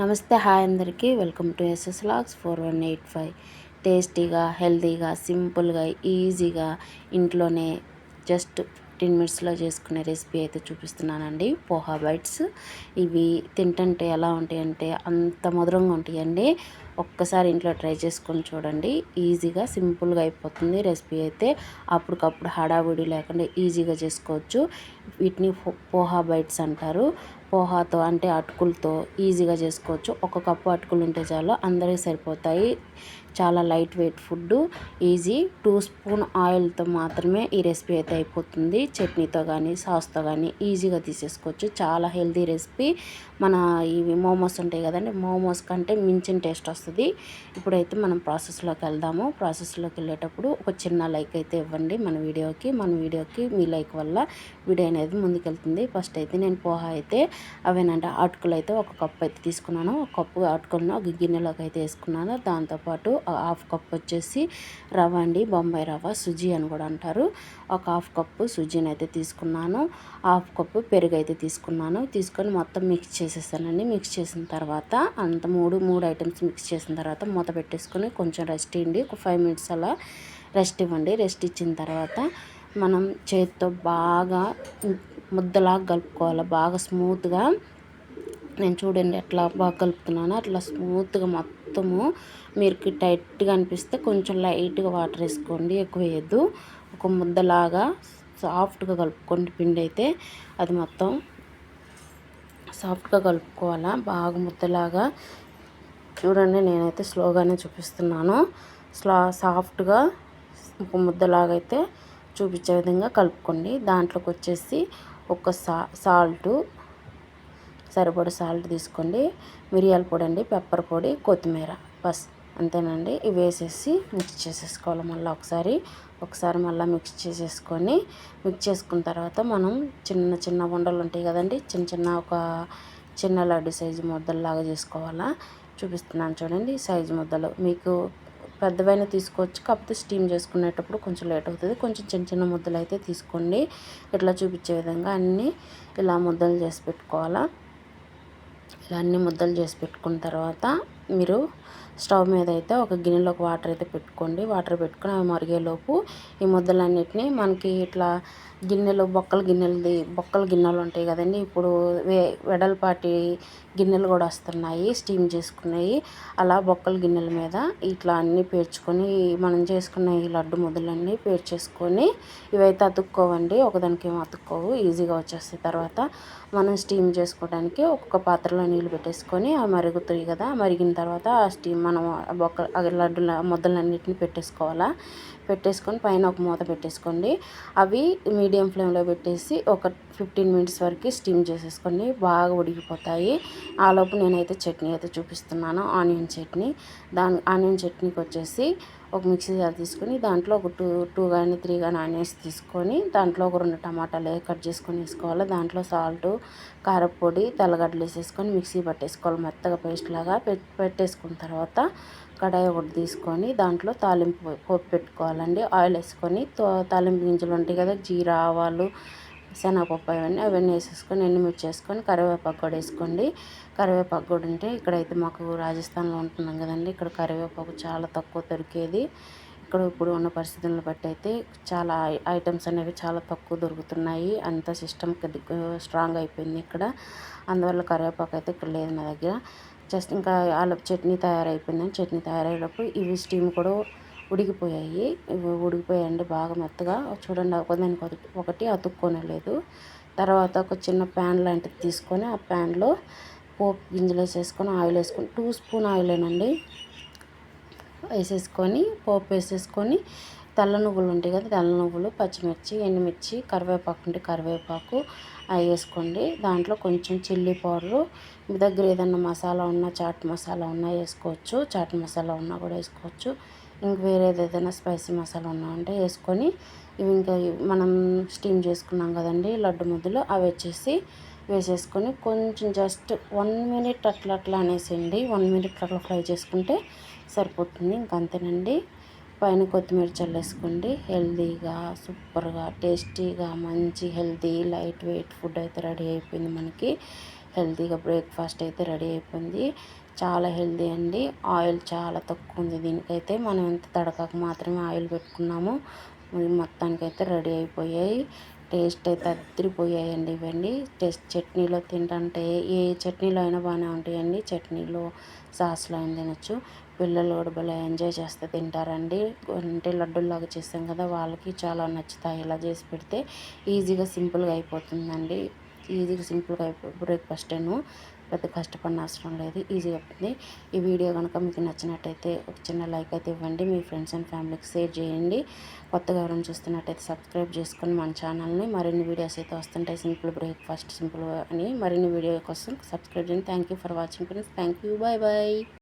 నమస్తే హాయ్ అందరికీ. Welcome to SS logs four one eight five. టేస్టీగా హెల్తీగా సింపుల్గా ఈజీగా ఇంట్లోనే జస్ట్ ఫిఫ్టీన్ మినిట్స్లో చేసుకునే రెసిపీ అయితే చూపిస్తున్నానండి. పోహా బైట్స్. ఇవి తింటుంటే ఎలా ఉంటాయంటే అంత మధురంగా ఉంటాయండి. ఒక్కసారి ఇంట్లో ట్రై చేసుకొని చూడండి. ఈజీగా సింపుల్గా అయిపోతుంది రెసిపీ అయితే. అప్పటికప్పుడు హడావుడి లేకుండా ఈజీగా చేసుకోవచ్చు. వీటిని పోహా బైట్స్ అంటారు. పోహాతో అంటే అటుకులతో ఈజీగా చేసుకోవచ్చు. ఒక కప్పు అటుకులు ఉంటే చాలు అందరికీ సరిపోతాయి. చాలా light weight food easy. Two spoon ఆయిల్తో మాత్రమే ఈ రెసిపీ అయితే అయిపోతుంది. చట్నీతో కానీ సాస్తో కానీ ఈజీగా తీసేసుకోవచ్చు. చాలా హెల్తీ రెసిపీ. మన ఇవి మోమోస్ ఉంటాయి కదండి మోమోస్ కంటే మించిన టేస్ట్ వస్తుంది. ఇప్పుడైతే మనం ప్రాసెస్లోకి వెళ్దాము. ప్రాసెస్లోకి వెళ్ళేటప్పుడు ఒక చిన్న లైక్ అయితే ఇవ్వండి మన వీడియోకి. మన వీడియోకి మీ లైక్ వల్ల వీడియో అనేది ముందుకెళ్తుంది. ఫస్ట్ అయితే నేను పోహా అయితే అవేనంటే అటుకులు అయితే ఒక కప్పు అయితే తీసుకున్నాను. ఒక కప్పు అటుకులను ఒక గిన్నెలోకి అయితే వేసుకున్నాను. దాంతోపాటు హాఫ్ కప్ వచ్చేసి రవ్వ అండి. బొంబాయి రవ సుజీ అని కూడా అంటారు. ఒక హాఫ్ కప్పు సుజీని అయితే తీసుకున్నాను. హాఫ్ కప్పు పెరుగు అయితే తీసుకున్నాను. తీసుకొని మొత్తం మిక్స్ చేసేసానండి. మిక్స్ చేసిన తర్వాత అంత మూడు మూడు ఐటమ్స్ మిక్స్ చేసిన తర్వాత మూత పెట్టేసుకొని కొంచెం రెస్ట్ ఇవ్వండి. ఒక ఫైవ్ మినిట్స్ అలా రెస్ట్ ఇవ్వండి. రెస్ట్ ఇచ్చిన తర్వాత మనం చేతితో బాగా ముద్దలాగా కలుపుకోవాలి. బాగా స్మూత్గా. నేను చూడండి ఎట్లా బాగా కలుపుతున్నాను అట్లా స్మూత్గా మొత్తము మీరు టైట్గా అనిపిస్తే కొంచెం లైట్గా వాటర్ వేసుకోండి. ఎక్కువ వేయద్దు. ఒక ముద్దలాగా సాఫ్ట్గా కలుపుకోండి పిండి అయితే. అది మొత్తం సాఫ్ట్గా కలుపుకోవాలా? బాగా ముద్దలాగా చూడండి నేనైతే స్లోగానే చూపిస్తున్నాను. స్లా సాఫ్ట్గా ఒక ముద్దలాగా అయితే చూపించే విధంగా కలుపుకోండి. దాంట్లోకి వచ్చేసి ఒక సా సాల్టు సరిపడ సాల్ట్ తీసుకోండి. మిరియాల పొడి అండి పెప్పర్ పొడి కొత్తిమీర బస్ అంతేనండి. ఇవి వేసేసి మిక్స్ చేసేసుకోవాలి మళ్ళీ ఒకసారి. ఒకసారి మళ్ళీ మిక్స్ చేసేసుకొని మిక్స్ చేసుకున్న తర్వాత మనం చిన్న చిన్న ఉండలు ఉంటాయి కదండి చిన్న చిన్న ఒక చిన్న లడ్డు సైజు ముద్దల్లాగా చేసుకోవాలా. చూపిస్తున్నాను చూడండి సైజు ముద్దలు. మీకు పెద్దవైన తీసుకోవచ్చు కాకపోతే స్టీమ్ చేసుకునేటప్పుడు కొంచెం లేట్ అవుతుంది. కొంచెం చిన్న చిన్న ముద్దలు అయితే తీసుకోండి. ఇట్లా చూపించే విధంగా అన్నీ ఇలా ముద్దలు చేసి పెట్టుకోవాలా. ఇలా అన్ని ముద్దలు చేసి పెట్టుకున్న తర్వాత మీరు స్టవ్ మీద అయితే ఒక గిన్నెలోకి వాటర్ అయితే పెట్టుకోండి. వాటర్ పెట్టుకుని అవి మరిగేలోపు ఈ ముద్దలన్నిటిని మనకి ఇట్లా గిన్నెలు బొక్కల గిన్నెలది బొక్కల గిన్నెలు ఉంటాయి కదండి. ఇప్పుడు వే వెడల్పాటి గిన్నెలు కూడా వస్తున్నాయి స్టీమ్ చేసుకున్నాయి. అలా బొక్కల గిన్నెల మీద ఇట్లా అన్నీ పేర్చుకొని మనం చేసుకున్న ఈ లడ్డు ముద్దలన్నీ పేర్చేసుకొని ఇవైతే అతుక్కోవండి. ఒకదానికి ఏమో అతుక్కోవు ఈజీగా వచ్చేస్తాయి. తర్వాత మనం స్టీమ్ చేసుకోవడానికి ఒక్కొక్క పాత్రలో నీళ్ళు పెట్టేసుకొని అవి మరుగుతాయి కదా మరిగిన తర్వాత ఆ స్టీమ్ మనం బొక్క లడ్డుల ముద్దలన్నిటిని పెట్టేసుకోవాలా. పెట్టేసుకొని పైన ఒక మూత పెట్టేసుకోండి. అవి మీడియం ఫ్లేమ్లో పెట్టేసి ఒక ఫిఫ్టీన్ మినిట్స్ వరకు స్టీమ్ చేసేసుకోండి. బాగా ఉడికిపోతాయి. ఆలోపు నేనైతే చట్నీ అయితే చూపిస్తున్నాను. ఆనియన్ చట్నీ. దాని ఆనియన్ చట్నీకి వచ్చేసి ఒక మిక్సీ జార్ తీసుకొని దాంట్లో ఒక టూ టూ కానీ త్రీ కానీ ఆనియన్స్ తీసుకొని దాంట్లో ఒక రెండు టమాటాలు కట్ చేసుకొని వేసుకోవాలి దాంట్లో సాల్ట్ కారపొడి తెల్లగడ్డలు వేసేసుకొని మిక్సీ పట్టేసుకోవాలి. మెత్తగా పేస్ట్ లాగా పెట్టేసుకున్న తర్వాత కడాయి ఒకటి తీసుకొని దాంట్లో తాలింపు పోపు పెట్టుకోవాలండి. ఆయిల్ వేసుకొని తాలింపు గింజలు ఉంటాయి కదా జీరా ఆవాలు శనగపప్పు అవన్నీ అవన్నీ వేసేసుకొని ఎండుమిర్చి వేసుకొని కరివేపాకు కూడా వేసుకోండి. కరివేపాకు కూడా ఉంటే ఇక్కడైతే మాకు రాజస్థాన్లో ఉంటున్నాం కదండి. ఇక్కడ కరివేపాకు చాలా తక్కువ దొరికేది. ఇక్కడ ఇప్పుడు ఉన్న పరిస్థితులను బట్టి అయితే చాలా ఐటమ్స్ అనేవి చాలా తక్కువ దొరుకుతున్నాయి. అంత సిస్టమ్ స్ట్రాంగ్ అయిపోయింది ఇక్కడ. అందువల్ల కరివేపాకు అయితే ఇక్కడ లేదు నా దగ్గర. జస్ట్ ఇంకా ఆలు చట్నీ తయారైపోయిందని చట్నీ తయారయ్యేటప్పుడు ఇవి స్టీమ్ కూడా ఉడికిపోయాయి. ఇవి ఉడికిపోయాయండి బాగా మెత్తగా చూడండి ఒకదానికి ఒకటి అతుక్కోనలేదు. తర్వాత ఒక చిన్న ప్యాన్ లాంటిది తీసుకొని ఆ ప్యాన్లో పోపు గింజలు వేసేసుకొని ఆయిల్ వేసుకొని టూ స్పూన్ ఆయిలేనండి వేసేసుకొని పోపు వేసేసుకొని తెల్ల నువ్వులు ఉంటాయి కదా తెల్ల నువ్వులు పచ్చిమిర్చి ఎండుమిర్చి కరివేపాకు ఉంటే కరివేపాకు అవి వేసుకోండి. దాంట్లో కొంచెం చిల్లీ పౌడరు మీ దగ్గర ఏదన్నా మసాలా ఉన్నా చాట్ మసాలా ఉన్నా వేసుకోవచ్చు చాట్ మసాలా ఉన్నా కూడా వేసుకోవచ్చు. ఇంక వేరేది ఏదైనా స్పైసీ మసాలా ఉన్నా అంటే వేసుకొని ఇవి ఇంకా మనం స్టీమ్ చేసుకున్నాం కదండి లడ్డు ముద్దలు అవి వచ్చేసి వేసేసుకొని కొంచెం జస్ట్ వన్ మినిట్ అట్లా అట్లా అనేసేయండి. వన్ మినిట్ అట్లా ఫ్రై చేసుకుంటే సరిపోతుంది. ఇంకంతేనండి పైన కొత్తిమీర చల్లేసుకోండి. హెల్తీగా సూపర్గా టేస్టీగా మంచి హెల్తీ లైట్ వెయిట్ ఫుడ్ అయితే రెడీ అయిపోయింది మనకి. హెల్తీగా బ్రేక్ఫాస్ట్ అయితే రెడీ అయిపోయింది. చాలా హెల్దీ అండి. ఆయిల్ చాలా తక్కువ ఉంది. దీనికైతే మనం ఎంత తడకకు మాత్రమే ఆయిల్ పెట్టుకున్నాము. ఇవి మొత్తానికైతే రెడీ అయిపోయాయి. టేస్ట్ అయితే అద్దరిపోయాయండి ఇవండి. టేస్ట్ చట్నీలో తింటంటే ఏ చట్నీలో అయినా బాగానే ఉంటాయండి. చట్నీలో సాస్లో అయినా తినొచ్చు. పిల్లలు కూడా భలే ఎంజాయ్ చేస్తూ తింటారండి. అంటే లడ్డూలాగా చేస్తాం కదా వాళ్ళకి చాలా నచ్చుతాయి. ఇలా చేసి పెడితే ఈజీగా సింపుల్గా అయిపోతుందండి. ఈజీగా సింపుల్గా అయిపో బ్రేక్ఫాస్ట్ ఏను పెద్ద కష్టపడిన అవసరం లేదు. ఈజీగా అవుతుంది ఈ వీడియో కనుక మీకు నచ్చినట్టయితే ఒక చిన్న లైక్ అయితే ఇవ్వండి. మీ ఫ్రెండ్స్ అండ్ ఫ్యామిలీకి షేర్ చేయండి. కొత్తగా ఎవరైనా చూస్తున్నట్టయితే సబ్స్క్రైబ్ చేసుకొని మన ఛానల్ని మరిన్ని వీడియోస్ అయితే వస్తుంటాయి. సింపుల్ బ్రేక్ఫాస్ట్ సింపుల్ అని మరిన్ని వీడియో కోసం సబ్స్క్రైబ్ చేయండి. Thank you for watching friends thank you bye bye